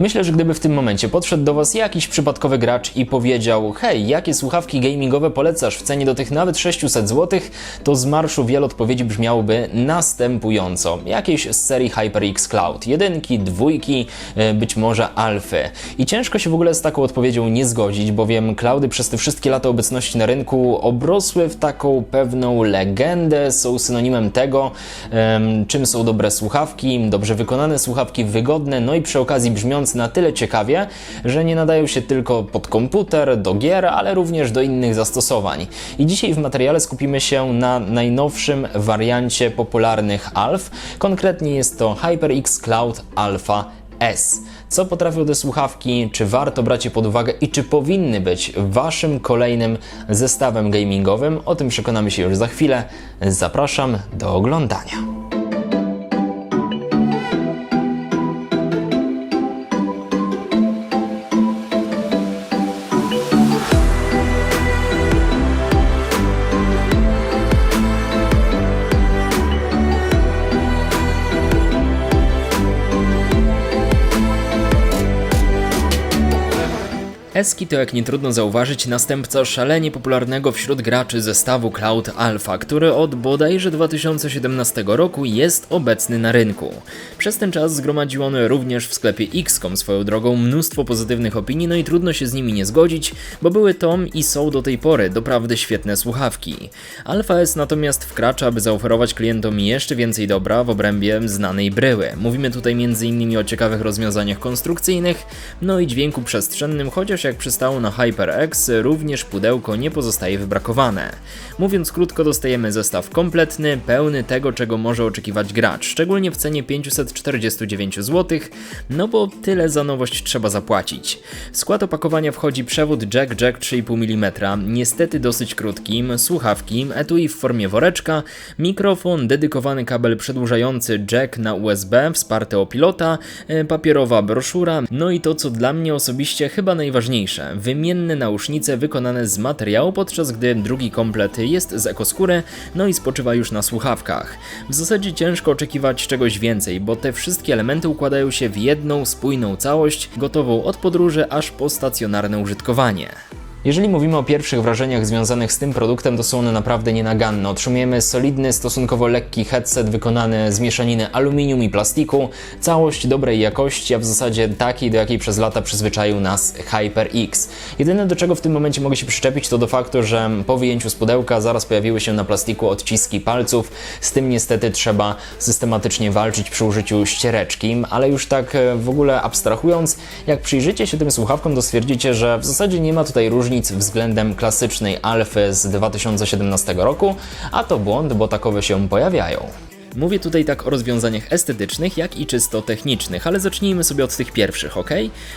Myślę, że gdyby w tym momencie podszedł do Was jakiś przypadkowy gracz i powiedział hej, jakie słuchawki gamingowe polecasz w cenie do tych nawet 600 zł, to z marszu wiele odpowiedzi brzmiałoby następująco. Jakieś z serii HyperX Cloud, jedynki, dwójki, e, być może alfy. I ciężko się w ogóle z taką odpowiedzią nie zgodzić, bowiem cloudy przez te wszystkie lata obecności na rynku obrosły w taką pewną legendę, są synonimem tego, czym są dobre słuchawki, dobrze wykonane słuchawki, wygodne, no i przy okazji brzmiące na tyle ciekawie, że nie nadają się tylko pod komputer, do gier, ale również do innych zastosowań. I dzisiaj w materiale skupimy się na najnowszym wariancie popularnych ALF, konkretnie jest to HyperX Cloud Alpha S. Co potrafią te słuchawki, czy warto brać je pod uwagę i czy powinny być waszym kolejnym zestawem gamingowym? O tym przekonamy się już za chwilę. Zapraszam do oglądania. Eski to jak nie trudno zauważyć następca szalenie popularnego wśród graczy zestawu Cloud Alpha, który od bodajże 2017 roku jest obecny na rynku. Przez ten czas zgromadził on również w sklepie XCOM swoją drogą mnóstwo pozytywnych opinii, no i trudno się z nimi nie zgodzić, bo były to i są do tej pory doprawdy świetne słuchawki. Alpha S natomiast wkracza, aby zaoferować klientom jeszcze więcej dobra w obrębie znanej bryły. Mówimy tutaj m.in. o ciekawych rozwiązaniach konstrukcyjnych, no i dźwięku przestrzennym, chociaż jak przystało na HyperX, również pudełko nie pozostaje wybrakowane. Mówiąc krótko, dostajemy zestaw kompletny, pełny tego, czego może oczekiwać gracz, szczególnie w cenie 549 zł, no bo tyle za nowość trzeba zapłacić. W skład opakowania wchodzi przewód jack-jack 3,5 mm, niestety dosyć krótki, słuchawki, etui w formie woreczka, mikrofon, dedykowany kabel przedłużający jack na USB, wsparte o pilota, e, papierowa broszura, no i to co dla mnie osobiście chyba najważniejsze, wymienne nausznice wykonane z materiału, podczas gdy drugi komplet jest z ekoskóry, no i spoczywa już na słuchawkach. W zasadzie ciężko oczekiwać czegoś więcej, bo te wszystkie elementy układają się w jedną spójną całość, gotową od podróży aż po stacjonarne użytkowanie. Jeżeli mówimy o pierwszych wrażeniach związanych z tym produktem, to są one naprawdę nienaganne. Otrzymujemy solidny, stosunkowo lekki headset wykonany z mieszaniny aluminium i plastiku, całość dobrej jakości, a w zasadzie takiej, do jakiej przez lata przyzwyczaił nas HyperX. Jedyne do czego w tym momencie mogę się przyczepić to do faktu, że po wyjęciu z pudełka zaraz pojawiły się na plastiku odciski palców. Z tym niestety trzeba systematycznie walczyć przy użyciu ściereczki, ale już tak e, w ogóle abstrahując, jak przyjrzycie się tym słuchawkom, to stwierdzicie, że w zasadzie nie ma tutaj różnic względem klasycznej Alfy z 2017 roku, a to błąd, bo takowe się pojawiają. Mówię tutaj tak o rozwiązaniach estetycznych, jak i czysto technicznych, ale zacznijmy sobie od tych pierwszych, ok?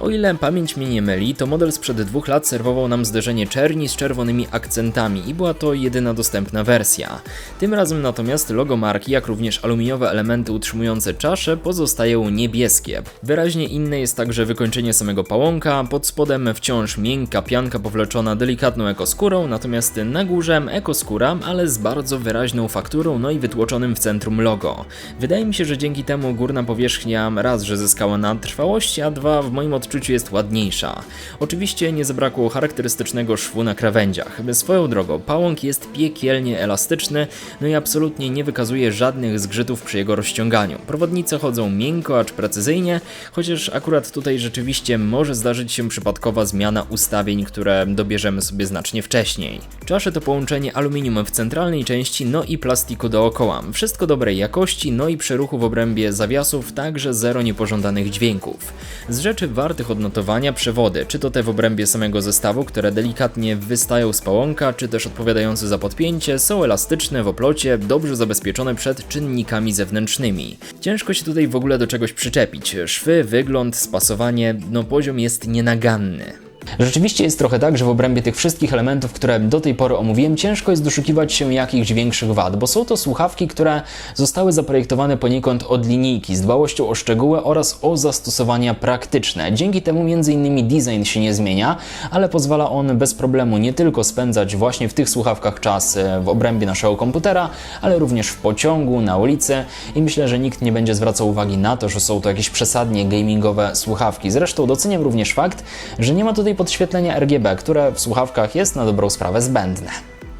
O ile pamięć mnie nie myli, to model sprzed dwóch lat serwował nam zderzenie czerni z czerwonymi akcentami i była to jedyna dostępna wersja. Tym razem natomiast logo marki, jak również aluminiowe elementy utrzymujące czasze pozostają niebieskie. Wyraźnie inne jest także wykończenie samego pałąka, pod spodem wciąż miękka pianka powleczona delikatną ekoskórą, natomiast na górze ekoskóra, ale z bardzo wyraźną fakturą, no i wytłoczonym w centrum logo. Wydaje mi się, że dzięki temu górna powierzchnia raz, że zyskała na trwałości, a dwa w moim odczuciu jest ładniejsza. Oczywiście nie zabrakło charakterystycznego szwu na krawędziach. Swoją drogą, pałąk jest piekielnie elastyczny, no i absolutnie nie wykazuje żadnych zgrzytów przy jego rozciąganiu. Prowodnice chodzą miękko, acz precyzyjnie, chociaż akurat tutaj rzeczywiście może zdarzyć się przypadkowa zmiana ustawień, które dobierzemy sobie znacznie wcześniej. Czasze to połączenie aluminium w centralnej części, no i plastiku dookoła. Wszystko dobrej jakości, no i przeruchu w obrębie zawiasów, także zero niepożądanych dźwięków. Z rzeczy wartych odnotowania przewody, czy to te w obrębie samego zestawu, które delikatnie wystają z pałąka, czy też odpowiadające za podpięcie, są elastyczne w oplocie, dobrze zabezpieczone przed czynnikami zewnętrznymi. Ciężko się tutaj w ogóle do czegoś przyczepić. Szwy, wygląd, spasowanie, no poziom jest nienaganny. Rzeczywiście jest trochę tak, że w obrębie tych wszystkich elementów, które do tej pory omówiłem, ciężko jest doszukiwać się jakichś większych wad, bo są to słuchawki, które zostały zaprojektowane poniekąd od linijki, z dbałością o szczegóły oraz o zastosowania praktyczne. Dzięki temu m.in. design się nie zmienia, ale pozwala on bez problemu nie tylko spędzać właśnie w tych słuchawkach czas e, w obrębie naszego komputera, ale również w pociągu, na ulicy i myślę, że nikt nie będzie zwracał uwagi na to, że są to jakieś przesadnie gamingowe słuchawki. Zresztą doceniam również fakt, że nie ma tutaj podświetlenia RGB, które w słuchawkach jest na dobrą sprawę zbędne.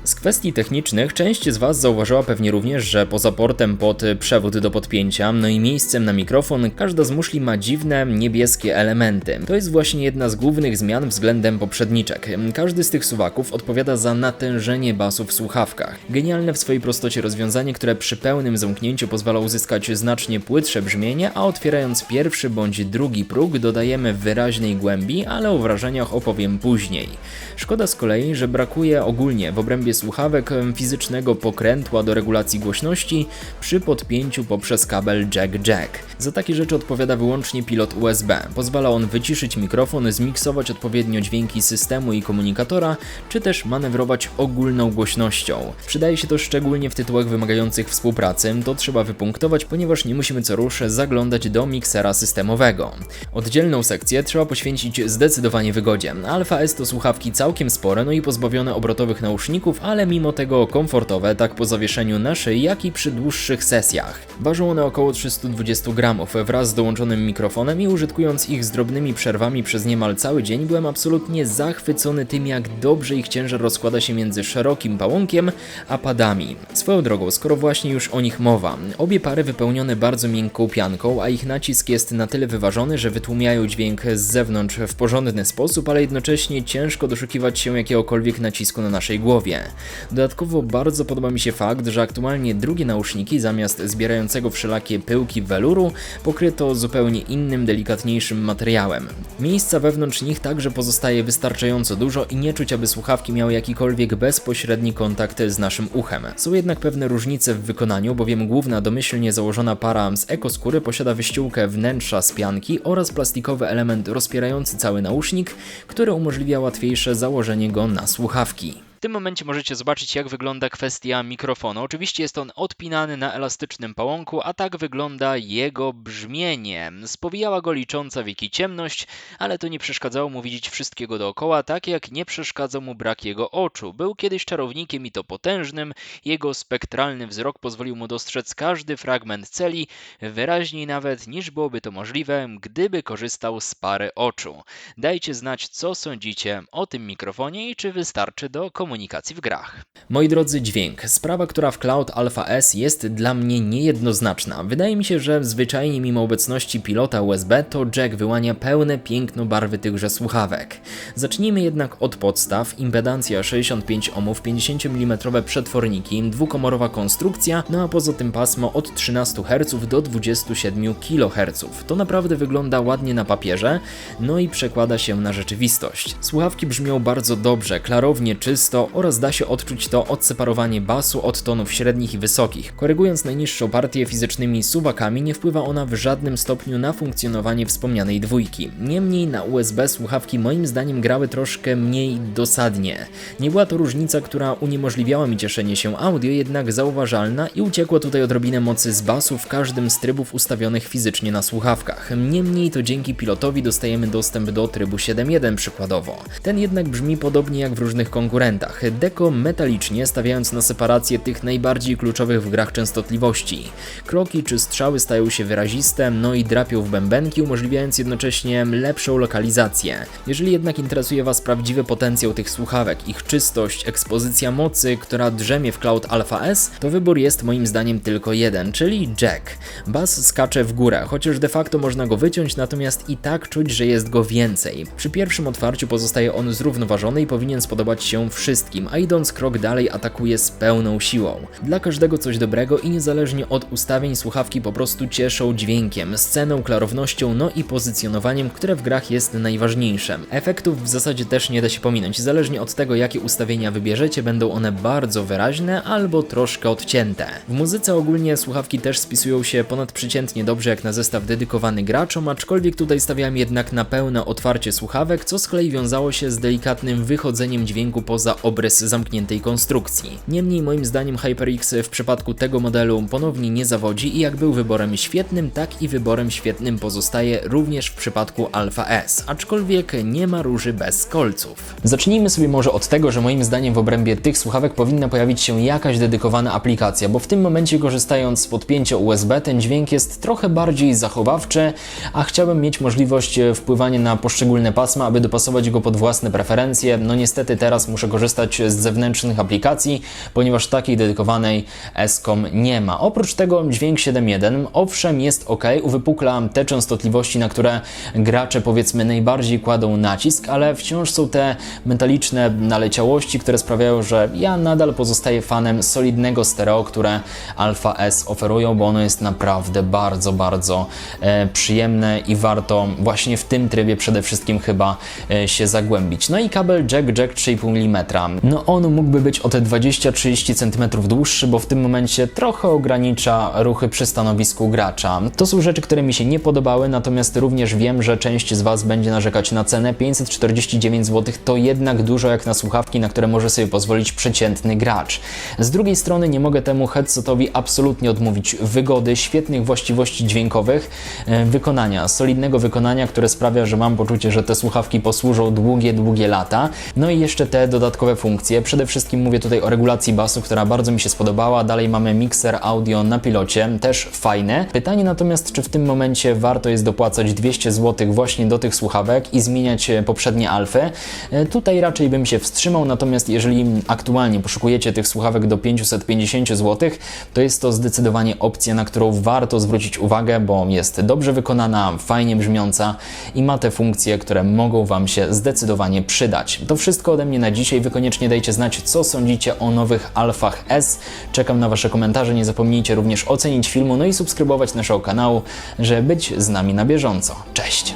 Z kwestii technicznych część z Was zauważyła pewnie również, że poza portem pod przewód do podpięcia, no i miejscem na mikrofon, każda z muszli ma dziwne niebieskie elementy. To jest właśnie jedna z głównych zmian względem poprzedniczek. Każdy z tych suwaków odpowiada za natężenie basu w słuchawkach. Genialne w swojej prostocie rozwiązanie, które przy pełnym zamknięciu pozwala uzyskać znacznie płytsze brzmienie, a otwierając pierwszy bądź drugi próg dodajemy wyraźnej głębi, ale o wrażeniach opowiem później. Szkoda z kolei, że brakuje ogólnie w obrębie słuchawek fizycznego pokrętła do regulacji głośności przy podpięciu poprzez kabel jack-jack. Za takie rzeczy odpowiada wyłącznie pilot USB. Pozwala on wyciszyć mikrofon, zmiksować odpowiednio dźwięki systemu i komunikatora, czy też manewrować ogólną głośnością. Przydaje się to szczególnie w tytułach wymagających współpracy, to trzeba wypunktować, ponieważ nie musimy co rusz zaglądać do miksera systemowego. Oddzielną sekcję trzeba poświęcić zdecydowanie wygodzie. Alpha S to słuchawki całkiem spore, no i pozbawione obrotowych nauszników, ale mimo tego komfortowe, tak po zawieszeniu na szyi, jak i przy dłuższych sesjach. Ważą one około 320 gramów. Wraz z dołączonym mikrofonem i użytkując ich z drobnymi przerwami przez niemal cały dzień, byłem absolutnie zachwycony tym, jak dobrze ich ciężar rozkłada się między szerokim pałąkiem a padami. Swoją drogą, skoro właśnie już o nich mowa, obie pary wypełnione bardzo miękką pianką, a ich nacisk jest na tyle wyważony, że wytłumiają dźwięk z zewnątrz w porządny sposób, ale jednocześnie ciężko doszukiwać się jakiegokolwiek nacisku na naszej głowie. Dodatkowo bardzo podoba mi się fakt, że aktualnie drugie nauszniki zamiast zbierającego wszelakie pyłki weluru pokryto zupełnie innym, delikatniejszym materiałem. Miejsca wewnątrz nich także pozostaje wystarczająco dużo i nie czuć, aby słuchawki miały jakikolwiek bezpośredni kontakt z naszym uchem. Są jednak pewne różnice w wykonaniu, bowiem główna domyślnie założona para z ekoskóry posiada wyściółkę wnętrza z pianki oraz plastikowy element rozpierający cały nausznik, który umożliwia łatwiejsze założenie go na słuchawki. Tym momencie możecie zobaczyć, jak wygląda kwestia mikrofonu. Oczywiście jest on odpinany na elastycznym pałąku, a tak wygląda jego brzmienie. Spowijała go licząca wieki ciemność, ale to nie przeszkadzało mu widzieć wszystkiego dookoła, tak jak nie przeszkadzał mu brak jego oczu. Był kiedyś czarownikiem i to potężnym. Jego spektralny wzrok pozwolił mu dostrzec każdy fragment celi, wyraźniej nawet niż byłoby to możliwe, gdyby korzystał z pary oczu. Dajcie znać, co sądzicie o tym mikrofonie i czy wystarczy do komunikacji komunikacji w grach. Moi drodzy, dźwięk. Sprawa, która w Cloud Alpha S jest dla mnie niejednoznaczna. Wydaje mi się, że zwyczajnie mimo obecności pilota USB to jack wyłania pełne piękno barwy tychże słuchawek. Zacznijmy jednak od podstaw. Impedancja 65 ohmów, 50 mm przetworniki, dwukomorowa konstrukcja, no a poza tym pasmo od 13 Hz do 27 kHz. To naprawdę wygląda ładnie na papierze, no i przekłada się na rzeczywistość. Słuchawki brzmią bardzo dobrze, klarownie, czysto, oraz da się odczuć to odseparowanie basu od tonów średnich i wysokich. Korygując najniższą partię fizycznymi suwakami, nie wpływa ona w żadnym stopniu na funkcjonowanie wspomnianej dwójki. Niemniej na USB słuchawki moim zdaniem grały troszkę mniej dosadnie. Nie była to różnica, która uniemożliwiała mi cieszenie się audio, jednak zauważalna i uciekło tutaj odrobinę mocy z basu w każdym z trybów ustawionych fizycznie na słuchawkach. Niemniej to dzięki pilotowi dostajemy dostęp do trybu 7.1 przykładowo. Ten jednak brzmi podobnie jak w różnych konkurentach grach. Deko metalicznie stawiając na separację tych najbardziej kluczowych w grach częstotliwości. Kroki czy strzały stają się wyraziste, no i drapią w bębenki, umożliwiając jednocześnie lepszą lokalizację. Jeżeli jednak interesuje Was prawdziwy potencjał tych słuchawek, ich czystość, ekspozycja mocy, która drzemie w Cloud Alpha S, to wybór jest moim zdaniem tylko jeden, czyli jack. Bass skacze w górę, chociaż de facto można go wyciąć, natomiast i tak czuć, że jest go więcej. Przy pierwszym otwarciu pozostaje on zrównoważony i powinien spodobać się wszystkim wszystkim, a idąc krok dalej atakuje z pełną siłą. Dla każdego coś dobrego i niezależnie od ustawień słuchawki po prostu cieszą dźwiękiem, sceną, klarownością, no i pozycjonowaniem, które w grach jest najważniejsze. Efektów w zasadzie też nie da się pominąć, zależnie od tego jakie ustawienia wybierzecie, będą one bardzo wyraźne albo troszkę odcięte. W muzyce ogólnie słuchawki też spisują się ponadprzeciętnie dobrze jak na zestaw dedykowany graczom, aczkolwiek tutaj stawiałem jednak na pełne otwarcie słuchawek, co z kolei wiązało się z delikatnym wychodzeniem dźwięku poza obrys zamkniętej konstrukcji. Niemniej moim zdaniem HyperX w przypadku tego modelu ponownie nie zawodzi i jak był wyborem świetnym, tak i wyborem świetnym pozostaje również w przypadku Alpha S, aczkolwiek nie ma róży bez kolców. Zacznijmy sobie może od tego, że moim zdaniem w obrębie tych słuchawek powinna pojawić się jakaś dedykowana aplikacja, bo w tym momencie korzystając z podpięcia USB ten dźwięk jest trochę bardziej zachowawczy, a chciałbym mieć możliwość e, wpływania na poszczególne pasma, aby dopasować go pod własne preferencje. No niestety teraz muszę korzystać z zewnętrznych aplikacji, ponieważ takiej dedykowanej Escom nie ma. Oprócz tego dźwięk 7.1 owszem jest ok, uwypukla te częstotliwości, na które gracze powiedzmy najbardziej kładą nacisk, ale wciąż są te metaliczne naleciałości, które sprawiają, że ja nadal pozostaję fanem solidnego stereo, które Alpha S oferują, bo ono jest naprawdę bardzo, bardzo e, przyjemne i warto właśnie w tym trybie przede wszystkim chyba e, się zagłębić. No i kabel jack jack 3,5 mm. No on mógłby być o te 20-30 cm dłuższy, bo w tym momencie trochę ogranicza ruchy przy stanowisku gracza. To są rzeczy, które mi się nie podobały, natomiast również wiem, że część z Was będzie narzekać na cenę. 549 zł to jednak dużo jak na słuchawki, na które może sobie pozwolić przeciętny gracz. Z drugiej strony nie mogę temu headsetowi absolutnie odmówić wygody, świetnych właściwości dźwiękowych, e, wykonania, solidnego wykonania, które sprawia, że mam poczucie, że te słuchawki posłużą długie, długie lata. No i jeszcze te dodatkowe funkcje. Przede wszystkim mówię tutaj o regulacji basu, która bardzo mi się spodobała. Dalej mamy mikser audio na pilocie, też fajne. Pytanie natomiast, czy w tym momencie warto jest dopłacać 200 zł właśnie do tych słuchawek i zmieniać e, poprzednie alfy? E, Tutaj raczej bym się wstrzymał, natomiast jeżeli aktualnie poszukujecie tych słuchawek do 550 zł, to jest to zdecydowanie opcja, na którą warto zwrócić uwagę, bo jest dobrze wykonana, fajnie brzmiąca i ma te funkcje, które mogą Wam się zdecydowanie przydać. To wszystko ode mnie na dzisiaj. Wy koniecznie dajcie znać, co sądzicie o nowych Alfach S. Czekam na Wasze komentarze. Nie zapomnijcie również ocenić filmu, no i subskrybować naszego kanału, żeby być z nami na bieżąco. Cześć!